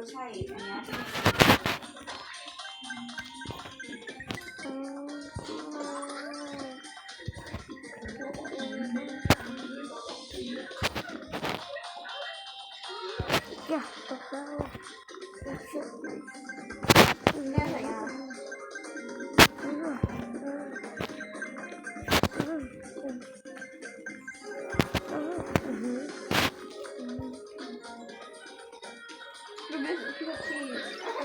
留下雨个。Okay.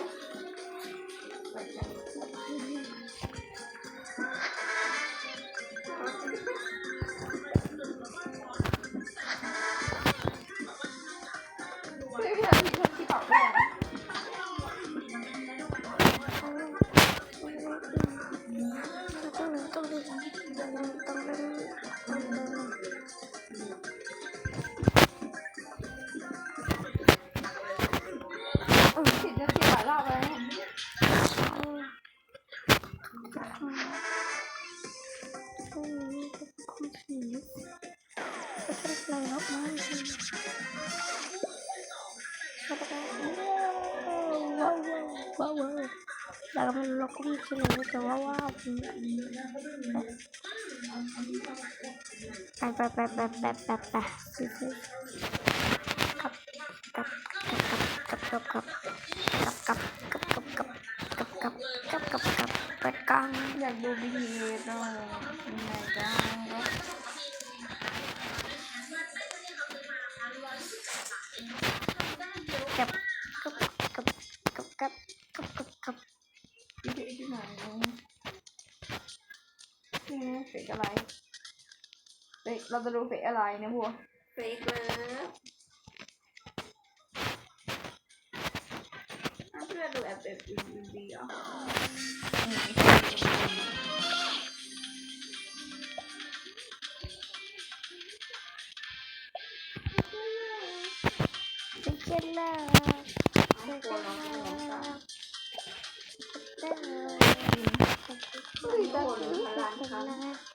เราก็มีเฉลยแต่ว่าว่าไปไปไปไปไปไปไปซื้อซื้อกับกับกับกับกับกับกับกับกับกับกับกับกับกับกับเปิดกล้องอยากดูบีทีเอสอะยังไงจ้ากั เฟกอะไรเฮ้ยเราจะดูเฟกอะไรนะพวกเฟกเลิฟเพื่อดูแอปแบบอื่นๆดีอะเจนล่าเจนล่าเจนล่า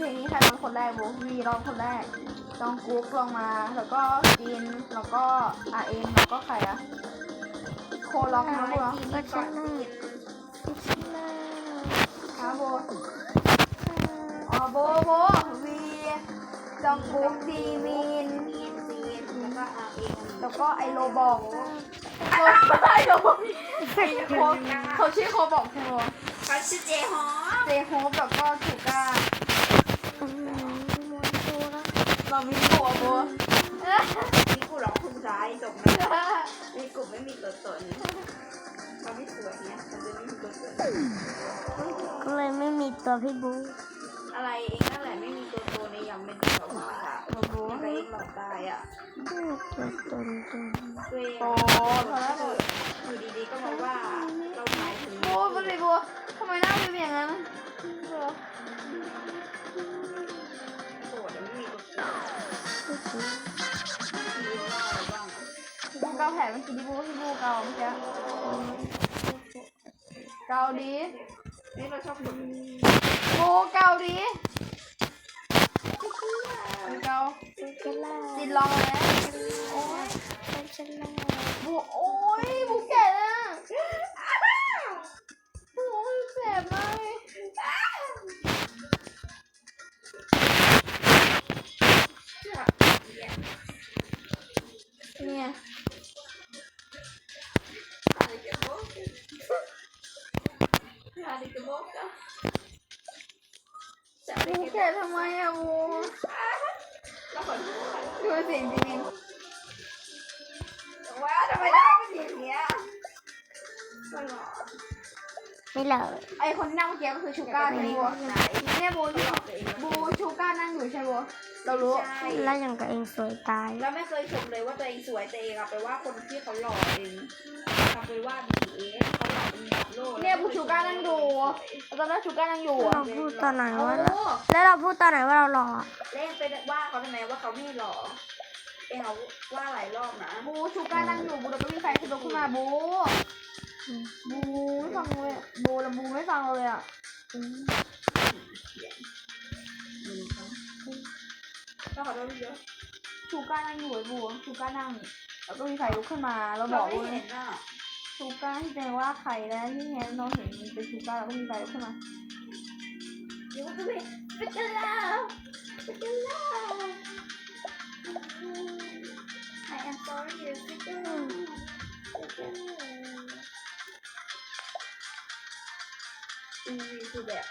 คนแรกโบวีรอบคนแรกจองกุ๊กลงมา แล้วก็จินแล้วก็อาเอ็มแล้วก็ใครอะโคล็อกนะโบเหรอก็ชนะก็ชนะครับโบอ๋อโบโบวีจองกุ๊กดีมินมีนซีนแล้วก็อาเองแล้วก็ไอโรบอกโรไม่ใช่โรบอกโคเขาชื่อโคบอกใช่ไหมเขาชื่อเจฮอเจโฮปแล้วก็ชูก้า อืมมวนตัวแล้วเรามีหัวโบนี่กูร้องคุณร้ายจบนะในกลุ่มไม่มีตัวตนเขาไม่สวยเนี่ยเขาจะไม่มีตัวตนก็เลยไม่มีตัวพี่บูอะไรเองนั่นแหละไม่มีตัวตนในยังเป็นตัวตนอะโอ้โหยังไปเองหลอดตายอะไม่มีตัวตนตัวตัวเองโอ้พอแล้วเถอะอยู่ดีๆก็มาว่าเราหมายถึงโอ้เป็นไรบัวทำ ไมหน้าเป็นอย่างนั้นเออโสดไม่มีตัวตนพี่บูมีว่าอะไรบ้างบูเกาแผลเมื่อกี้ที่บูที่บูเกาเมื่อกี้เกาดีนี่เราชอบคนบูเกาดีเกาเป็นชนะจินลองแล้วโอ้ยเป็นชนะบูโอ้ย เสียงจิมินว่าทำไมได้เป็นอย่างเงี้ยไม่เลย ไอคนที่นั่งเมื่อกี้ก็คือชูก้าใช่ไหมเนี่ยบูบูชูก้านั่งอยู่ใช่บัวเรารู้ใช่แล้วอย่างกับเองสวยตาย แล้วไม่เคยชมเลยว่าตัวเองสวยแต่เองอะไปว่าคนที่เขาหล่อเองทำไปว่าบีเอ ตอนนั้นชูก้านั่งอยู่เราอะพูดตอนไหนโอ้ว่าเราแล้วเราพูดตอนไหนว่าเราหล่ออะเล่นไปว่าเขาทำไมว่าเขาไม่หล่อเองเขาว่าหลายรอบนะบูชูก้านั่งอยู่บูแล้วก็มีใครขึ้นรถขึ้นมาบูอืมบูไม่ฟังเลยอะบูแล้วบูไม่ฟังเราเลยอะก็ขอโทษเยอะชูก้านั่งอยู่ไอ้บูชูก้านั่งแล้วก็มีใครลุกขึ้นมาแล้วบเราอกไม่ว่าเห็นอะ ชูก้าที่แปลว่าใครแล้วที่ไงน้องเห็นเป็นชูก้าแล้วก็มีใครลุกขึ้นมาเดี๋ยวก็ไปไปกันแล้วไปกันแล้ว I am sorry ไปกันแล้วไปกันแล้วอืมคือแบบ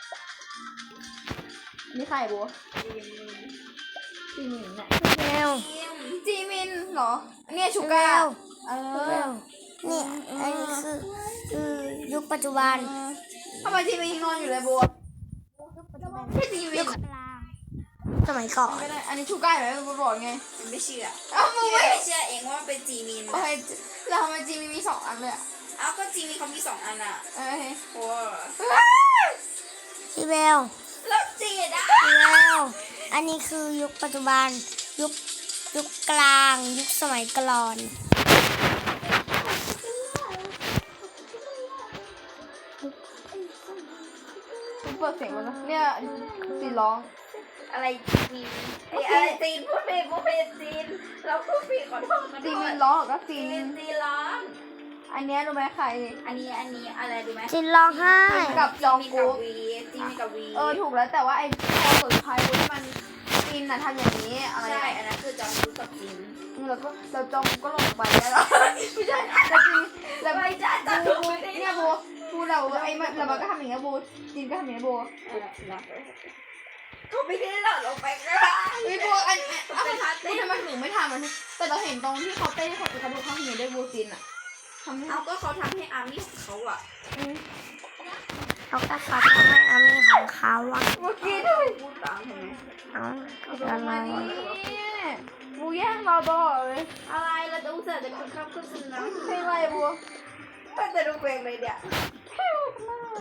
นี่ใครบูดีมจีมินไหนเร็วจีมินเหรอเนี่ยชูก้าเร็วเอเร็อว นี่อันนี้คือคือยุคปัจจุบันทำไมจีมินยังนอนอยู่เลยบัวแค่จีมิยุนคกลางสมัยก่อนไม่ได้อันนี้ชูก้าไหมบัวบอกไงมันไม่เชื่อเอ้ามึงพี่ไม่ไม่เชื่อเองว่ามันเป็นจีมินโอเคแล้วทำไมจีมินมีสองอันเลยอะเอ้าก็จีมินเขามีสองอันอะเอ้ยโอ้พี่เบลแล้วจีดอะพี่เบลอันนี้คือยุคปัจจุบัน ยุคยุคกลาง ยุคสมัยก่อน เปิดเสียงมันนะเนี่ยจีนร้อง อะไรจีมินเอ้ยอะไรจีนพูดผิดพูดผิดจีนเราพูดผิดขอโทษขอโทจีมิษนร้องหรอก็จีจีนมินจีนร้อง อันเนี้ยรู้ไหมใคร อันนี้อันนี้อะไรดูไหมจินร้องไห้กับจองมีกุ๊กับกวีจีมีกับวีเออถูกแล้วแต่ว่าไอ้พอสุดท้ายที่มันจีนน่ะทำอย่างนี้อะไรใช่อะอันนั้นคือจองกุ๊กกับจีนแล้วก็เราจองกุ๊กก็ลงไปแล้วไม่ใช่แล้วจีนแล้วไม่ใช่จองกุ๊กไม่ได้เนี่ยโบ บูเราไอ้มันเราก็ทำอย่างเงี้ยโบจีนก็ทำอย่างเงี้ยโบเออนะก็ไม่ได้หลอดลงไปก็ได้เฮ้ยโบอันเอาเป็นท่าเต้เต้นทำไมถึงไม่ทำมันแต่เราเห็นตรงที่เขาเต้นเขาจะกระดูกข้างนี้ด้วยโบจีนอะทำให้เอาก็เขาทำให้อาร์มี่ของเขาอะอืมเขาก็ขอทำให้อามีของเขาอะเมื่อกี้ด้วยพูดตามเห็นไหมเอ้าเอาคือลอะงไรมานี่บูแย่งเราตลอดเลยอะไรเราจะอุตส่าห์จะคุณเข้าขึ้นซึมนะเพลงอะไรบัวก็จะดูเพลงเลยเนี่ย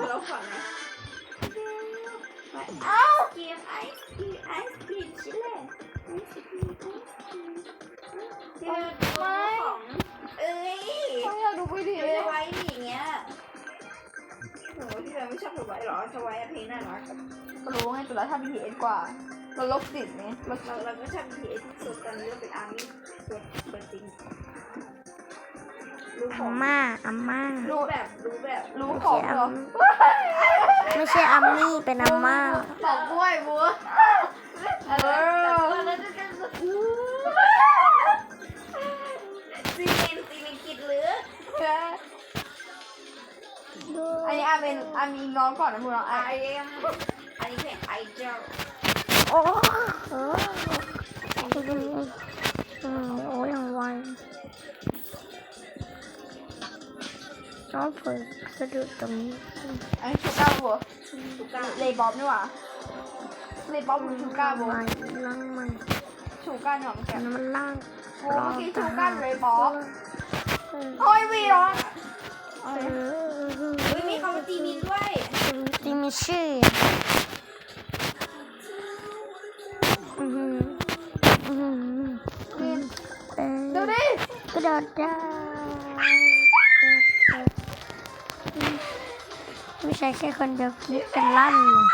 เราฝันนะเอ้าเกมไอซ์ครีมไอซ์ครีมชิลเล่ไอศครีมไอศครีมที่เราดูของเอ้ยเขาอยากดูไปดิไม่ใช่ไว้ดิอย่างเงี้ยโหที่เราไม่ชอบถือไว้หรอชไว้อะเพลงน่ารักรู้ไงแต่ละท่า BTS กว่า เราลบติดนี่เราเราเราก็ชอบทีเอที่สุดตอนนี้เราเป็นอาร์มี่ตัวตัวจริง อาองม่าอาม่า รู้แบบรู้แบบรู้ของเหรอไม่ใช่อามี่เป็นอาม่าบอกกล้วยบัวเออซีเมนซีเมนกิดหรืออันนี้อาเป็นอามีน้องก่อนนะพูน้องไอไอเอ็มอันนี้เป็นไอเจลโอ้โหอื เผยสะดุดตรงนี้อันนี้ชูก้าบัวทุกกาเลยบ๊อบนี่หว่าเลยบ๊อบหรือชูก้าบัวล่างมันชูก้าหน่องแกแต่มันล่างโอ้เมื่อกี้ชูก้าเลยบ๊อบเออโอ้ยวีร้องเฮ้ยมีคำตีมินด้วยจิมีชื่อดูดิกระโดดได้ ไม่ใช่แค่คนเดียวคิดกันลั่นเลย